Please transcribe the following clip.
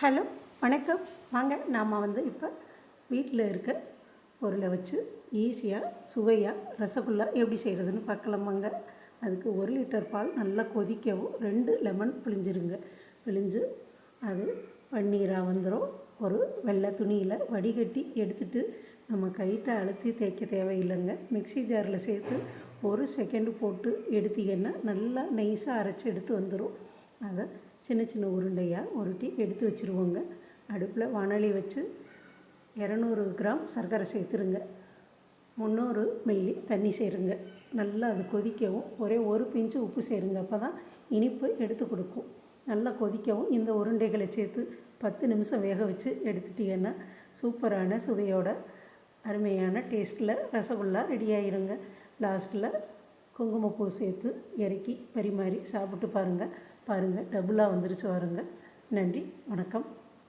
Hello வணக்கம். வாங்க நாம் வந்து இப்போ வீட்டில் இருக்க பொருளை வச்சு ஈஸியாக சுவையாக ரசகுல்லா எப்படி செய்கிறதுன்னு பார்க்கலாமாங்க அதுக்கு ஒரு லிட்டர் பால் நல்லா கொதிக்கவும் ரெண்டு லெமன் பிழிஞ்சிருங்க. பிழிஞ்சு அது பன்னீராக வந்துடும் ஒரு வெள்ளை துணியில் வடிகட்டி எடுத்துட்டு நம்ம கைட்டை அழுத்தி தேய்க்க தேவையில்லைங்க. மிக்ஸி ஜாரில் சேர்த்து ஒரு செகண்டு போட்டு எடுத்திங்கன்னா நல்லா நைஸாக அரைச்சி எடுத்து வந்துடும் அதை சின்ன சின்ன உருண்டையாக உருட்டி எடுத்து வச்சுருவோங்க. அடுப்பில் வானொலி வச்சு இரநூறு கிராம் சர்க்கரை சேர்த்துருங்க. முந்நூறு மில்லி தண்ணி சேருங்க. நல்லா அது கொதிக்கவும் ஒரே ஒரு பிஞ்சு உப்பு சேருங்க. அப்போ தான் இனிப்பு எடுத்து கொடுக்கும். நல்லா கொதிக்கவும் இந்த உருண்டைகளை சேர்த்து பத்து நிமிஷம் வேக வச்சு எடுத்துட்டீங்கன்னா சூப்பரான சுவையோட அருமையான டேஸ்ட்டில் ரசகுல்லா ரெடி ஆயிருங்க. லாஸ்ட்டில் குங்குமப்பூ சேர்த்து இறக்கி பரிமாறி சாப்பிட்டு பாருங்கள் பாருங்கள் டபுளாக வந்துருச்சு பாருங்கள் நன்றி வணக்கம்.